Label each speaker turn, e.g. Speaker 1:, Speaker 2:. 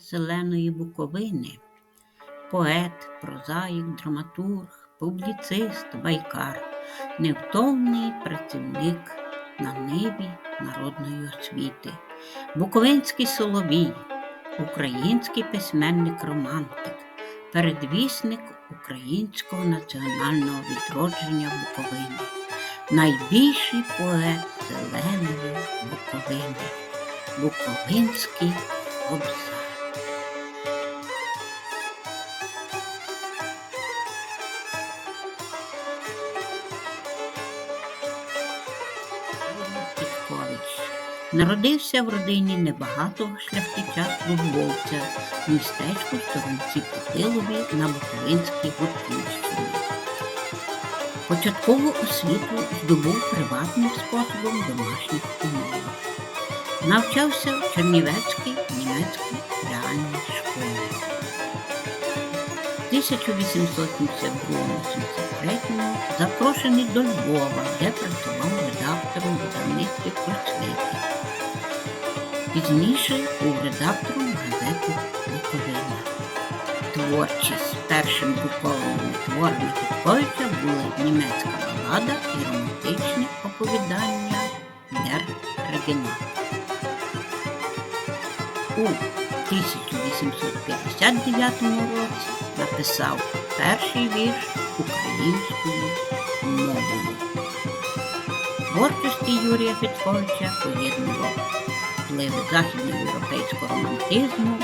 Speaker 1: зеленої Буковини, поет, прозаїк, драматург, публіцист, байкар, невтомний працівник на ниві народної освіти, Буковинський соловій, український письменник-романтик, передвісник українського національного відродження Буковини, найбільший поет зеленої Буковини, Буковинський обзар. Народився в родині небагатого шляхтича службовця в містечку Сторонці Путилові на Буковинській Гурківщині. Початкову освіту здобув приватним способом домашніх умовах. Навчався в Чернівецькій німецькій реальній школі. В 1872-73 запрошений до Львова, де працював редактором видавництва просвіти. Пізніше був редактором газети Буковина. Творчість першим друкованими творами Підковича були німецька балада і романтичне оповідання Дер Регенат. У 1859 році написав перший вірш українською мовою. Творчості Юрія Петровича поєднував впливи західноєвропейського романтизму.